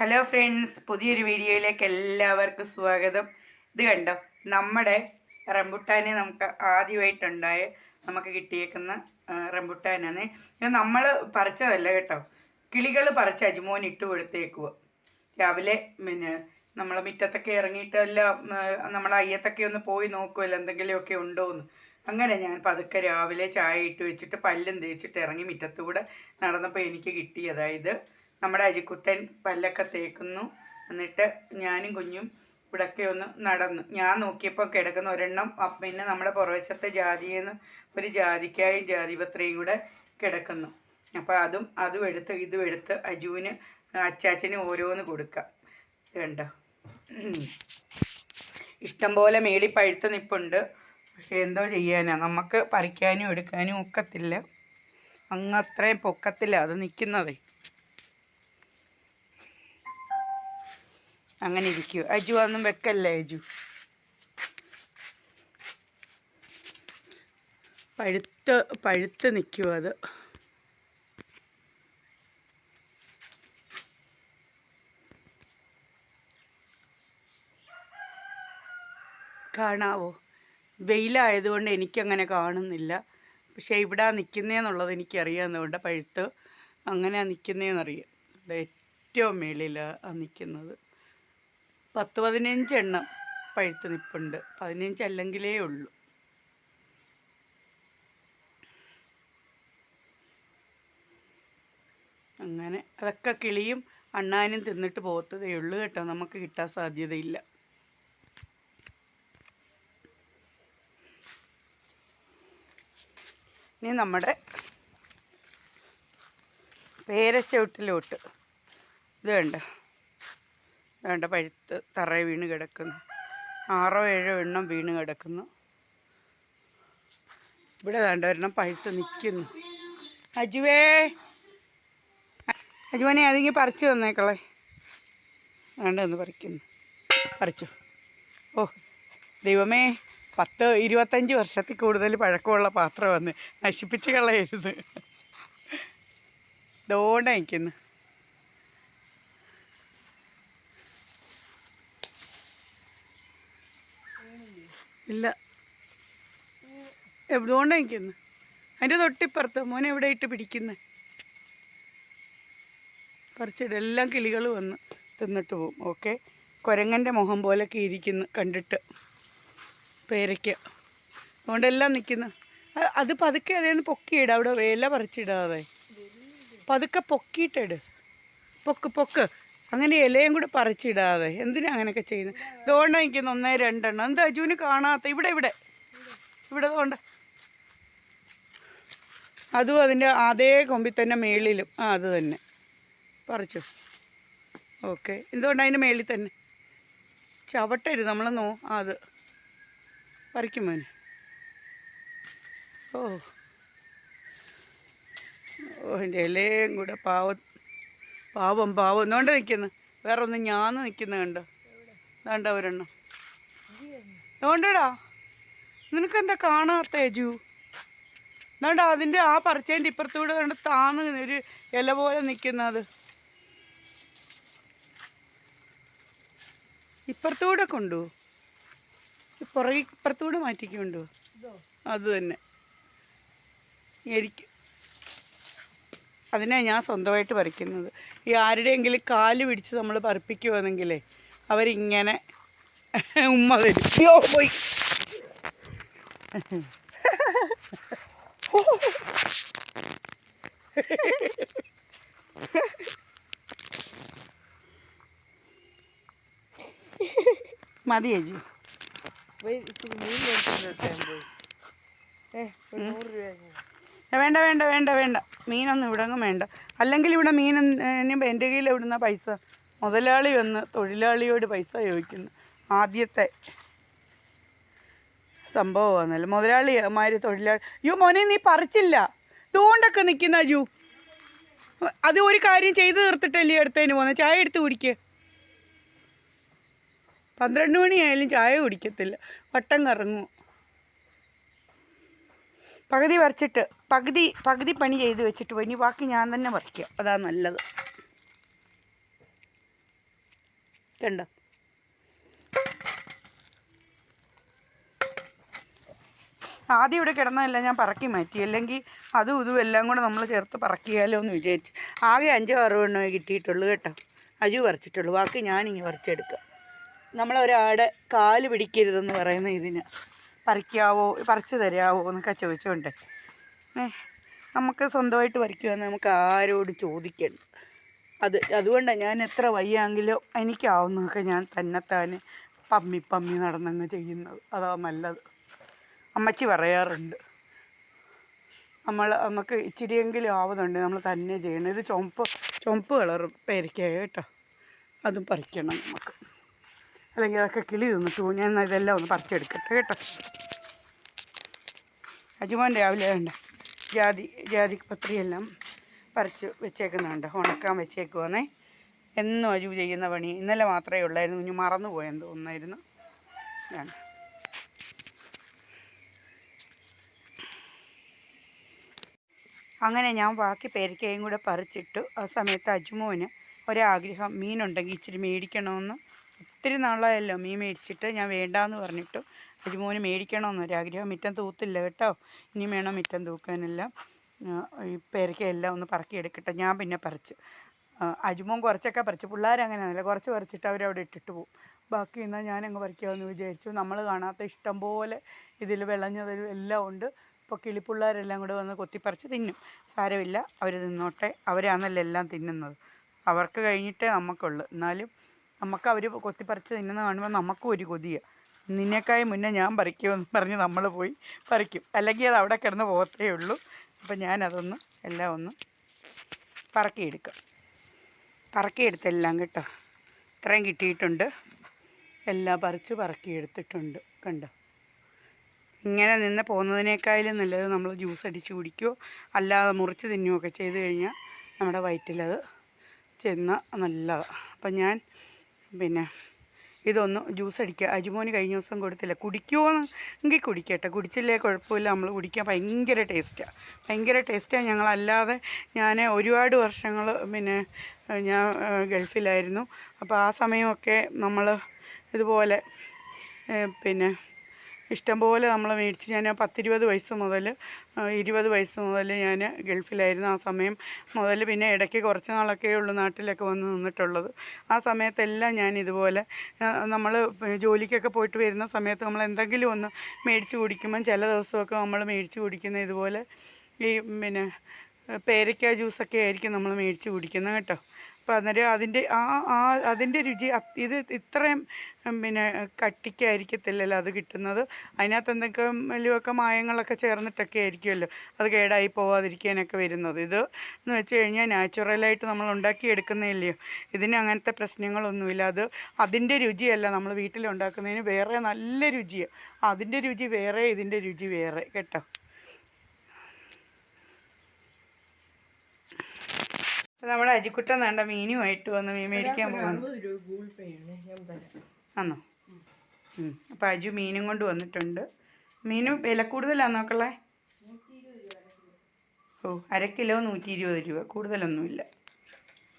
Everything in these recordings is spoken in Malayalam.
ഹലോ ഫ്രണ്ട്സ് പുതിയൊരു വീഡിയോയിലേക്ക് എല്ലാവർക്കും സ്വാഗതം. ഇത് കണ്ടോ? നമ്മുടെ റംബുട്ടാനെ നമുക്ക് ആദ്യമായിട്ടുണ്ടായ നമുക്ക് കിട്ടിയേക്കുന്ന റംബുട്ടാനാണ്. ഇത് നമ്മൾ പറിച്ചതല്ല കേട്ടോ. കിളികൾ പറിച്ച് അജുമോൻ ഇട്ട് കൊടുത്തേക്കുക രാവിലെ പിന്നെ നമ്മൾ മുറ്റത്തൊക്കെ ഇറങ്ങിയിട്ട് എല്ലാം നമ്മൾ അയ്യത്തൊക്കെ ഒന്ന് പോയി നോക്കുമല്ലോ എന്തെങ്കിലുമൊക്കെ ഉണ്ടോ എന്ന് അങ്ങനെ ഞാൻ പതുക്കെ രാവിലെ ചായ ഇട്ട് വെച്ചിട്ട് പല്ലും തേച്ചിട്ട് ഇറങ്ങി മുറ്റത്തൂടെ നടന്നപ്പോൾ എനിക്ക് കിട്ടി അതായത് നമ്മുടെ അരിക്കുട്ടൻ പല്ലൊക്കെ തേക്കുന്നു. എന്നിട്ട് ഞാനും കുഞ്ഞും ഇവിടൊക്കെ ഒന്ന് നടന്നു. ഞാൻ നോക്കിയപ്പോൾ കിടക്കുന്ന ഒരെണ്ണം പിന്നെ നമ്മുടെ പുറവശത്തെ ജാതിയെന്ന് ഒരു ജാതിക്കായും ജാതിപത്രയും കൂടെ കിടക്കുന്നു. അപ്പോൾ അതും അതും എടുത്ത് ഇതും എടുത്ത് അജുവിന് അച്ചാച്ചന് ഓരോന്ന് കൊടുക്കാം. കണ്ടോ? ഉം. ഇഷ്ടം പോലെ മേളി പഴുത്ത് നിപ്പുണ്ട്. പക്ഷെ എന്തോ ചെയ്യാനാ? നമുക്ക് പറിക്കാനും എടുക്കാനും ഒക്കത്തില്ല. അങ്ങ് അത്രയും പൊക്കത്തില്ല. അത് നിൽക്കുന്നതേ അങ്ങനെ ഇരിക്കൂ അജു അതൊന്നും വെക്കല്ലേ അജു? പഴുത്ത് പഴുത്ത് നിൽക്കൂ അത്. കാണാവോ? വെയിലായതുകൊണ്ട് എനിക്കങ്ങനെ കാണുന്നില്ല. പക്ഷേ ഇവിടെ നിൽക്കുന്നതെന്നുള്ളത് എനിക്കറിയാവുന്നതുകൊണ്ട് പഴുത്ത്. അങ്ങനെ നിൽക്കുന്നതെന്നറിയാം ഏറ്റവും മേളിലാണ് നിൽക്കുന്നത് പത്ത് പതിനഞ്ചെണ്ണം പഴുത്ത് നിൽപ്പുണ്ട് പതിനഞ്ച് അല്ലെങ്കിലേ ഉള്ളൂ. അങ്ങനെ അതൊക്കെ കിളിയും അണ്ണാനും തിന്നിട്ട് പോകത്തതേ ഉള്ളൂ കേട്ടോ. നമുക്ക് കിട്ടാൻ സാധ്യതയില്ല. ഇനി നമ്മുടെ പേരച്ചവിട്ടിലോട്ട്. ഇത് വേണ്ട വേണ്ട പഴുത്ത് തറ വീണ് കിടക്കുന്നു. ആറോ ഏഴോ എണ്ണം വീണ് കിടക്കുന്നു. ഇവിടെ വേണ്ട ഒരെണ്ണം പഴുത്ത് നിൽക്കുന്നു അജുവേ! അജുവനെ അതിങ്ങി പറിച്ചു തന്നേക്കളെ. വേണ്ട ഒന്ന് പറിക്കുന്നു. പറിച്ചു. ഓ ദൈവമേ പത്ത് ഇരുപത്തഞ്ച് വർഷത്തിൽ കൂടുതൽ പഴക്കമുള്ള പാത്രം വന്ന് നശിപ്പിച്ച് കളയരുത്. ദോണ്ട നിൽക്കുന്നു ഇല്ല. എവിടുകൊണ്ടാ നിൽക്കുന്നു അതിന്റെ തൊട്ടിപ്പുറത്ത്. മോനെ എവിടെ ഇട്ട് പിടിക്കുന്നത് കുറച്ചിട്ട് എല്ലാം കിളികൾ വന്ന് തിന്നിട്ട് പോവും. ഓക്കെ? കുരങ്ങന്റെ മുഖം പോലൊക്കെ ഇരിക്കുന്നു കണ്ടിട്ട്. പേരയ്ക്ക. അതുകൊണ്ടെല്ലാം നിൽക്കുന്നു അത് പതുക്കെ അതേന്ന് പൊക്കിയിട. അവിടെ വേല പറിച്ചിടാതെ. പതുക്കെ പൊക്കിയിട്ടിട്. പൊക്ക് പൊക്ക്. അങ്ങനെ ഇലയും കൂടെ പറിച്ചിടാതെ. എന്തിനാ അങ്ങനെയൊക്കെ ചെയ്യുന്നത് ഇതുകൊണ്ട് എനിക്ക് ഒന്നേ രണ്ടെണ്ണം. എന്താ അജുവിന് കാണാത്ത? ഇവിടെ ഇവിടെ. ഇവിടെ തോണ്ട അതും അതിന്റെ അതേ കൊമ്പിൽ തന്നെ മേളിലും. ആ അത് തന്നെ. പറിച്ചു. ഓക്കെ. എന്തുകൊണ്ട് അതിന്റെ മേളിൽ തന്നെ? ചവട്ടരുത്. നമ്മൾ നോ അത്. പറിക്കും മോനെ. ഓ. ഓ എന്റെ ഇലയും കൂടെ പാവം പാവം പാവം. എന്നോണ്ട് നിൽക്കുന്നു വേറെ ഒന്നും ഞാൻ നിൽക്കുന്ന കണ്ടോ? വേണ്ട ഒരെണ്ണം അതുകൊണ്ടടാ നിനക്കെന്താ കാണാത്ത ജു എന്താണ്ട് അതിന്റെ ആ പറിച്ചതിന്റെ ഇപ്പുറത്തൂടെ കണ്ട് താന്ന് ഒരു ഇല പോലെ നിൽക്കുന്നത് ഇപ്പുറത്തൂടെ കൊണ്ടു പുറകെ ഇപ്പുറത്തൂടെ മാറ്റിക്കൊണ്ടു അത് തന്നെ. എനിക്ക് അതിനാ ഞാൻ സ്വന്തമായിട്ട് പറിക്കുന്നത് ഈ ആരുടെയെങ്കിലും കാൽ പിടിച്ച് നമ്മൾ പറിപ്പിക്കുവാണെങ്കിലേ അവരിങ്ങനെ ഉമ്മ അയ്യോ, പോയി. മതി ഏ, വേണ്ട വേണ്ട വേണ്ട വേണ്ട. മീനൊന്നും ഇവിടെ വേണ്ട. അല്ലെങ്കിൽ ഇവിടെ മീൻ എന്റെ കയ്യിൽ ഇവിടുന്ന പൈസ? മുതലാളി വന്ന് തൊഴിലാളിയോട് പൈസ ചോദിക്കുന്നു. ആദ്യത്തെ സംഭവമാണല്ലോ മുതലാളിമാര് തൊഴിലാളി അയ്യോ മോനെ നീ പറിച്ചില്ല. ഇതുകൊണ്ടൊക്കെ നിൽക്കുന്ന ജു. അത് ഒരു കാര്യം ചെയ്ത് തീർത്തിട്ടല്ലേ അടുത്തതിന് പോകുന്നത് ചായ എടുത്ത് കുടിക്കുക പന്ത്രണ്ട് മണിയായാലും ചായ കുടിക്കത്തില്ല. വട്ടം കറങ്ങും. പകുതി പറിച്ചിട്ട് പകുതി പകുതി പണി ചെയ്ത് വെച്ചിട്ട് പോയി. ഇനി ബാക്കി ഞാൻ തന്നെ പറിക്കുക അതാ നല്ലത്. കണ്ടോ ആദ്യം ഇവിടെ കിടന്നതല്ല ഞാൻ പറക്കി മാറ്റി. അല്ലെങ്കിൽ അതും ഇതും എല്ലാം കൂടെ നമ്മൾ ചേർത്ത് പറക്കിയാലോ എന്ന് വിചാരിച്ചു. ആകെ അഞ്ചോ ആറോ എണ്ണമേ കിട്ടിയിട്ടുള്ളൂ കേട്ടോ. അജു പറിച്ചിട്ടുള്ളൂ. ബാക്കി ഞാനിങ്ങനെ വരച്ചെടുക്കാം നമ്മളൊരാടെ കാൽ പിടിക്കരുതെന്ന് പറയുന്ന ഇതിന് പറിക്കാവോ പറിച്ചു തരാവോ എന്നൊക്കെ ചോദിച്ചുകൊണ്ടേ നമുക്ക് സ്വന്തമായിട്ട് വരയ്ക്കുവാന്ന് നമുക്ക് ആരോട് ചോദിക്കണ്ട. അത് അതുകൊണ്ടാണ് ഞാൻ എത്ര വയ്യാങ്കിലും എനിക്കാവുന്നതൊക്കെ ഞാൻ തന്നെത്താനെ പമ്മി പമ്മി നടന്നങ്ങ് ചെയ്യുന്നത്. അതാ നല്ലത്. അമ്മച്ചി പറയാറുണ്ട്. നമ്മൾ നമുക്ക് ഇച്ചിരിയെങ്കിലും ആവുന്നുണ്ട് നമ്മൾ തന്നെ ചെയ്യണം. ഇത് ചുമപ്പ് ചുമപ്പ് കളർ പേരയ്ക്ക കേട്ടോ. അതും പറിക്കണം നമുക്ക്. അല്ലെങ്കിൽ അതൊക്കെ കിളി തിന്നിട്ട് പോകും. ഞാൻ ഇതെല്ലാം ഒന്ന് പറിച്ചെടുക്കട്ടെ കേട്ടോ. അജുമോൻ രാവിലെ വേണ്ട ജാതി ജാതി പത്രിയെല്ലാം പറിച്ച് വെച്ചേക്കുന്നുണ്ട്. ഉണക്കാൻ വെച്ചേക്കുവാന്നേ. എന്നും അജു ചെയ്യുന്ന പണി. ഇന്നലെ മാത്രമേ ഉള്ളായിരുന്നു. ഇനി മറന്നു പോയെന്ന് തോന്നുന്നായിരുന്നു. ഞാൻ അങ്ങനെ ഞാൻ ബാക്കി പേരക്കയും കൂടെ പറിച്ചിട്ടു. ആ സമയത്ത് അജുമോന് ഒരാഗ്രഹം. മീനുണ്ടെങ്കിൽ ഇച്ചിരി മേടിക്കണമെന്ന് ഒത്തിരി നാളായല്ലോ മീൻ മേടിച്ചിട്ട്. ഞാൻ വേണ്ടാന്ന് പറഞ്ഞിട്ടു. അജുമോന് മേടിക്കണമെന്നൊരാഗ്രഹം. മിറ്റം തൂത്തില്ല കേട്ടോ. ഇനി വേണം മിറ്റം തൂക്കാനെല്ലാം. ഈ പേരയ്ക്കയെല്ലാം ഒന്ന് പറക്കി എടുക്കട്ടെ ഞാൻ പിന്നെ പറിച്ച്. അജുമോൻ കുറച്ചൊക്കെ പറിച്ചു. പിള്ളേരങ്ങനെയാണല്ലോ കുറച്ച് പറിച്ചിട്ട് അവരവിടെ ഇട്ടിട്ട് പോകും ബാക്കി എന്നാൽ ഞാനങ്ങ് പറിക്കാമെന്ന് വിചാരിച്ചു. നമ്മൾ കാണാത്ത ഇഷ്ടം പോലെ ഇതിൽ വിളഞ്ഞതും എല്ലാം ഉണ്ട്. ഇപ്പോൾ കിളിപ്പിള്ളേരെല്ലാം കൂടെ വന്ന് കൊത്തിപ്പറിച്ച് തിന്നും. സാരമില്ല. അവർ തിന്നോട്ടെ. അവരാണല്ലോ എല്ലാം തിന്നുന്നത്. അവർക്ക് കഴിഞ്ഞിട്ടേ നമുക്കുള്ളൂ. എന്നാലും നമുക്ക് അവർ കൊത്തിപ്പറിച്ച് തിന്നുന്ന കാണുമ്പോൾ നമുക്കും ഒരു കൊതിയാണ് നിന്നേക്കായി മുന്നേ ഞാൻ പറിക്കുമെന്ന് പറഞ്ഞ് നമ്മൾ പോയി പറിക്കും. അല്ലെങ്കിൽ അത് അവിടെ കിടന്ന് പോകത്തേ ഉള്ളൂ. അപ്പം ഞാനതൊന്ന് എല്ലാം ഒന്ന് പറക്കിയെടുക്കാം. പറക്കിയെടുത്തെല്ലാം കേട്ടോ. ഇത്രയും കിട്ടിയിട്ടുണ്ട്. എല്ലാം പറിച്ച് പറക്കിയെടുത്തിട്ടുണ്ട്. കണ്ടോ? ഇങ്ങനെ നിന്ന് പോകുന്നതിനേക്കാളും നല്ലത് നമ്മൾ ജ്യൂസ് അടിച്ച് കുടിക്കുകയോ അല്ലാതെ മുറിച്ച് തിന്നുകയൊക്കെ ചെയ്ത് കഴിഞ്ഞാൽ നമ്മുടെ വയറ്റിലത് ചെന്ന് നല്ലതാണ് അപ്പം ഞാൻ പിന്നെ ഇതൊന്ന് ജ്യൂസ് അടിക്കുക. അജുമോന് കഴിഞ്ഞ ദിവസം കൊടുത്തില്ല? കുടിക്കുമോ എങ്കിൽ കുടിക്കട്ടെ. കുടിച്ചില്ലേ കുഴപ്പമില്ല. നമ്മൾ കുടിക്കാൻ ഭയങ്കര ടേസ്റ്റാണ് ഭയങ്കര ടേസ്റ്റാണ് ഞങ്ങളല്ലാതെ ഞാൻ ഒരുപാട് വർഷങ്ങൾ പിന്നെ ഞാൻ ഗൾഫിലായിരുന്നു. അപ്പോൾ ആ സമയമൊക്കെ നമ്മൾ ഇതുപോലെ പിന്നെ ഇഷ്ടംപോലെ നമ്മൾ മേടിച്ച് ഞാൻ പത്തിരുപത് വയസ്സ് മുതൽ ഇരുപത് വയസ്സ് മുതൽ ഞാൻ ഗൾഫിലായിരുന്നു ആ സമയം മുതൽ പിന്നെ ഇടയ്ക്ക് കുറച്ച് നാളൊക്കെ ഉള്ളൂ നാട്ടിലൊക്കെ വന്ന് നിന്നിട്ടുള്ളത്. ആ സമയത്തെല്ലാം ഞാൻ ഇതുപോലെ നമ്മൾ ജോലിക്കൊക്കെ പോയിട്ട് വരുന്ന സമയത്ത് നമ്മൾ എന്തെങ്കിലും ഒന്ന് മേടിച്ച് കുടിക്കുമ്പം ചില ദിവസമൊക്കെ നമ്മൾ മേടിച്ച് കുടിക്കുന്ന ഇതുപോലെ ഈ പിന്നെ പേരയ്ക്ക ജ്യൂസൊക്കെ ആയിരിക്കും നമ്മൾ മേടിച്ച് കുടിക്കുന്നത് കേട്ടോ. അപ്പോൾ അന്നേരം അതിന്റെ ആ ആ അതിന്റെ രുചി ഇത് ഇത്രയും പിന്നെ കട്ടിക്കായിരിക്കത്തില്ലല്ലോ അത് കിട്ടുന്നത്. അതിനകത്ത് എന്തെങ്കിലുമൊക്കെ മായങ്ങളൊക്കെ ചേർന്നിട്ടൊക്കെ ആയിരിക്കുമല്ലോ അത് കേടായി പോവാതിരിക്കാനൊക്കെ വരുന്നത്. ഇത് എന്ന് വെച്ച് കഴിഞ്ഞാൽ നാച്ചുറലായിട്ട് നമ്മൾ ഉണ്ടാക്കിയെടുക്കുന്നതല്ലയോ ഇതിന് അങ്ങനത്തെ പ്രശ്നങ്ങളൊന്നുമില്ല. അത് അതിന്റെ രുചിയല്ല നമ്മൾ വീട്ടിലുണ്ടാക്കുന്നതിന് വേറെ നല്ല രുചിയാണ് അതിന്റെ രുചി വേറെ ഇതിന്റെ രുചി വേറെ. കേട്ടോ? നമ്മുടെ അജിക്കുട്ടൻ വേണ്ട മീനുമായിട്ട് വന്ന് മീൻ മേടിക്കാൻ പോകുന്നു ആണോ അപ്പം അജു മീനും കൊണ്ട് വന്നിട്ടുണ്ട്. മീനും വില കൂടുതലാണോ നോക്കളേ ഓ അര കിലോ നൂറ്റി ഇരുപത് രൂപ. കൂടുതലൊന്നുമില്ല.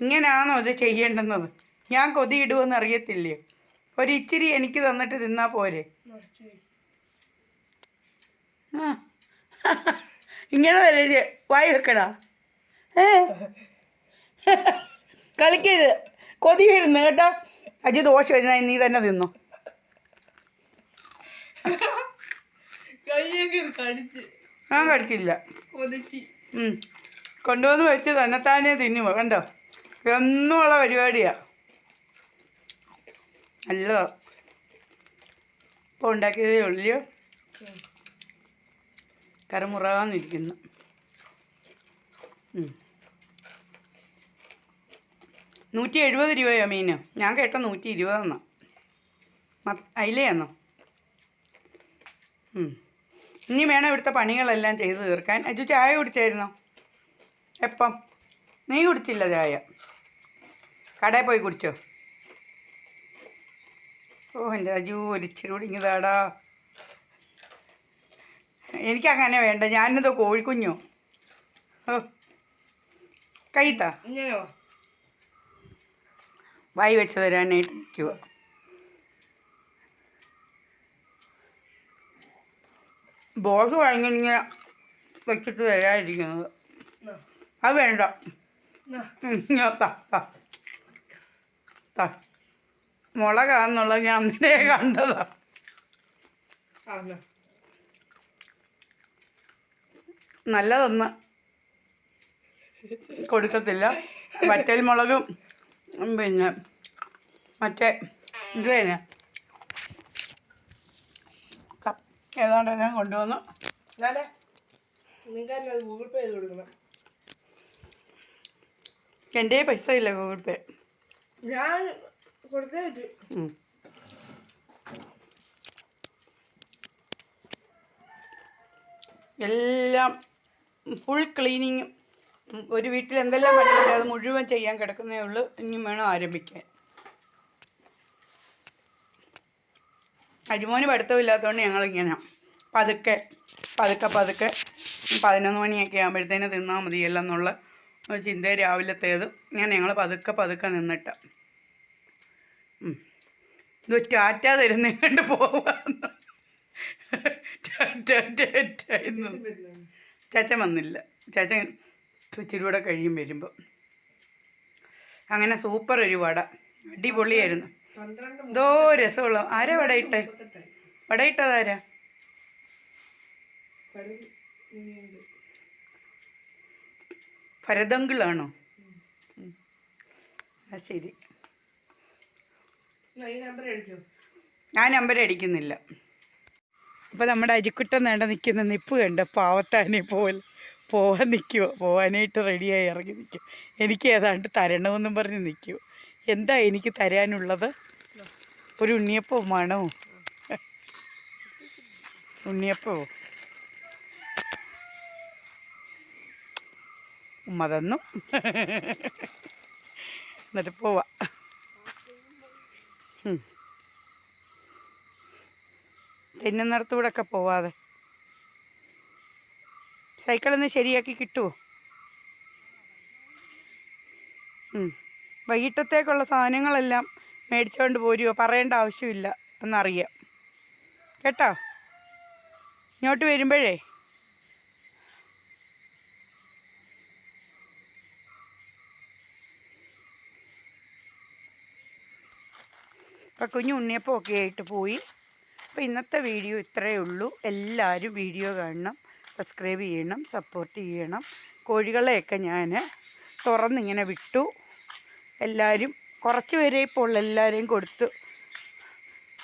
ഇങ്ങനെയാണോ ഇത് ചെയ്യേണ്ടുന്നത്? ഞാൻ കൊതി ഇടുമെന്ന് അറിയത്തില്ലയോ? ഒരു ഇച്ചിരി എനിക്ക് തന്നിട്ട് തിന്നാ പോരെ. ഇങ്ങനെ വായി വെക്കടാ. ഏ? കളിക്കരുത്. കൊതി വരുന്നു കേട്ടോ. അജി ദോഷം വരുന്ന നീ തന്നെ തിന്നു. ആ ഞാൻ ഉം. കൊണ്ടുവന്ന് വെച്ച് തന്നെത്താനെ തിന്നുമോ കണ്ടോ? എന്നുമുള്ള പരിപാടിയാ. നല്ലതാ. ഇപ്പോൾ ഉണ്ടാക്കിയതേ ഉള്ളൂ. കരമുറാന്നിരിക്കുന്നു. നൂറ്റി എഴുപത് രൂപയോ മീന്? ഞാൻ കേട്ട നൂറ്റി ഇരുപതെന്നോ അയിലയാന്നോ. ഇനി വേണം ഇവിടുത്തെ പണികളെല്ലാം ചെയ്ത് തീർക്കാൻ. അജു ചായ കുടിച്ചായിരുന്നോ? എപ്പം? നീ കുടിച്ചില്ല ചായ? കടയിൽ പോയി കുടിച്ചോ? ഓ എന്റെ അജു ഒരിച്ചിരി കുടിങ്ങിതാടാ എനിക്കങ്ങനെ വേണ്ട. ഞാനിതോ കോഴിക്കുഞ്ഞോ. ഓ കൈത്താ? വായി വെച്ച് തരാനായിട്ട് നിൽക്കുക ബോസ് വാങ്ങിങ്ങനെ വെച്ചിട്ട് തരാതിരിക്കുന്നത് എന്നാ, അത് വേണ്ട. മുളകാന്നുള്ളത് ഞാൻ അന്നേ കണ്ടതാ. നല്ലതൊന്ന് കൊടുക്കത്തില്ല. വറ്റൽ മുളകും പിന്നെ മറ്റേ ഇത് തന്നെ ക- ഏതാണ്ട് ഞാൻ കൊണ്ടുവന്നു. ഗൂഗിൾ പേ ചെയ്ത് കൊടുക്കണം. എന്റെ പൈസ ഇല്ല ഗൂഗിൾ പേ ഞാൻ കൊടുത്തേ പറ്റൂ. എല്ലാം ഫുൾ ക്ലീനിങ്ങും ഒരു വീട്ടിൽ എന്തെല്ലാം പണിയുണ്ട് അത് മുഴുവൻ ചെയ്യാൻ കിടക്കുന്നേ ഉള്ളൂ. ഇനി വേണം ആരംഭിക്കാൻ. അജിമോന് പഠിത്തമില്ലാത്തതുകൊണ്ട് ഞങ്ങളിങ്ങനെ പതുക്കെ പതുക്കെ പതുക്കെ പതിനൊന്ന് മണിയൊക്കെ ആകുമ്പോഴത്തേന് തിന്നാൽ മതിയല്ലോ എന്നുള്ള ഒരു ചിന്ത രാവിലത്തേത്. ഇങ്ങനെ ഞങ്ങൾ പതുക്കെ പതുക്കെ നിന്നിട്ട്. ഇത് ടാറ്റ തരുന്ന കണ്ട് പോവാന്ന്. എന്ന്. വന്നില്ല. ചേച്ച ഇച്ചിരി കൂടെ കഴിയും വരുമ്പോൾ അങ്ങനെ സൂപ്പർ ഒരു വട. അടിപൊളിയായിരുന്നു. എന്തോ രസമുള്ള. ആരാ വട ഇട്ടേ? മുപ്പത്തെട്ടായി വട ഇട്ടതാരാ കടൽ ഭരതങ്കിളാണോ? ആ ശരി. ഞാൻ നമ്പർ അടിക്കുന്നില്ല. അപ്പോൾ നമ്മുടെ അരിക്കുട്ടൻ നേണ്ട നിൽക്കുന്ന നിപ്പ് കണ്ട പാവത്താനെ പോലെ പോവാൻ നിൽക്കുമോ പോവാനായിട്ട് റെഡിയായി ഇറങ്ങി നിൽക്കും എനിക്ക് ഏതാണ്ട് തരണമെന്നും പറഞ്ഞ് നിൽക്കുമോ എന്താ എനിക്ക് തരാനുള്ളത്? ഒരു ഉണ്ണിയപ്പമാണോ ഉണ്ണിയപ്പോ? ഉമ്മ തന്നു. എന്നിട്ട് പോവാ. തിന്നുന്നിടത്തൂടെ ഒക്കെ പോവാതെ. സൈക്കിളൊന്ന് ശരിയാക്കി കിട്ടുമോ. വൈകിട്ടത്തേക്കുള്ള സാധനങ്ങളെല്ലാം മേടിച്ചുകൊണ്ട് പോരുമോ പറയേണ്ട ആവശ്യമില്ല എന്നറിയാം. കേട്ടോ? ഇങ്ങോട്ട് വരുമ്പോഴേ. അപ്പം കുഞ്ഞു ഉണ്ണിയപ്പമൊക്കെ ആയിട്ട് പോയി. അപ്പോൾ ഇന്നത്തെ വീഡിയോ ഇത്രയേ ഉള്ളൂ. എല്ലാവരും വീഡിയോ കാണണം സബ്സ്ക്രൈബ് ചെയ്യണം സപ്പോർട്ട് ചെയ്യണം. കോഴികളെയൊക്കെ ഞാൻ തുറന്നിങ്ങനെ വിട്ടു. എല്ലാവരും കുറച്ച് പേരെ ഇപ്പോൾ എല്ലാവരെയും കൊടുത്തു.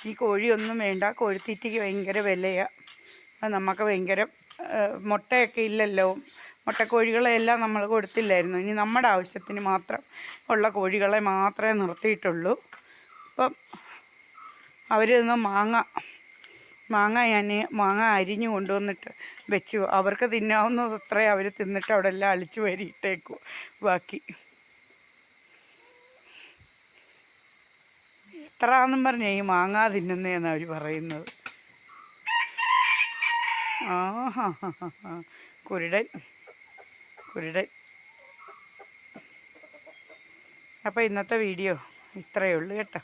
ഈ കോഴിയൊന്നും വേണ്ട കോഴിത്തീറ്റയ്ക്ക് ഭയങ്കര വിലയാണ് നമുക്ക് ഭയങ്കര മുട്ടയൊക്കെ ഇല്ലല്ലോ. മുട്ടക്കോഴികളെല്ലാം നമ്മൾ കൊടുത്തില്ലായിരുന്നു. ഇനി നമ്മുടെ ആവശ്യത്തിന് മാത്രം ഉള്ള കോഴികളെ മാത്രമേ നിർത്തിയിട്ടുള്ളൂ. അപ്പം അവരിൽ നിന്ന് മാങ്ങ മാങ്ങ ഞാൻ മാങ്ങ അരിഞ്ഞു കൊണ്ടുവന്നിട്ട് വെച്ചു. അവർക്ക് തിന്നാവുന്നത് അത്രയും അവർ തിന്നിട്ട് അവിടെ എല്ലാം അളിച്ചു വരിയിട്ടേക്കും. ബാക്കി എത്രാന്നും പറഞ്ഞ ഈ മാങ്ങാ തിന്നുന്നതെന്ന് അവർ പറയുന്നത്. ആ കുരുടൻ. കുരുടൻ. അപ്പോൾ ഇന്നത്തെ വീഡിയോ ഇത്രയേ ഉള്ളൂ കേട്ടോ.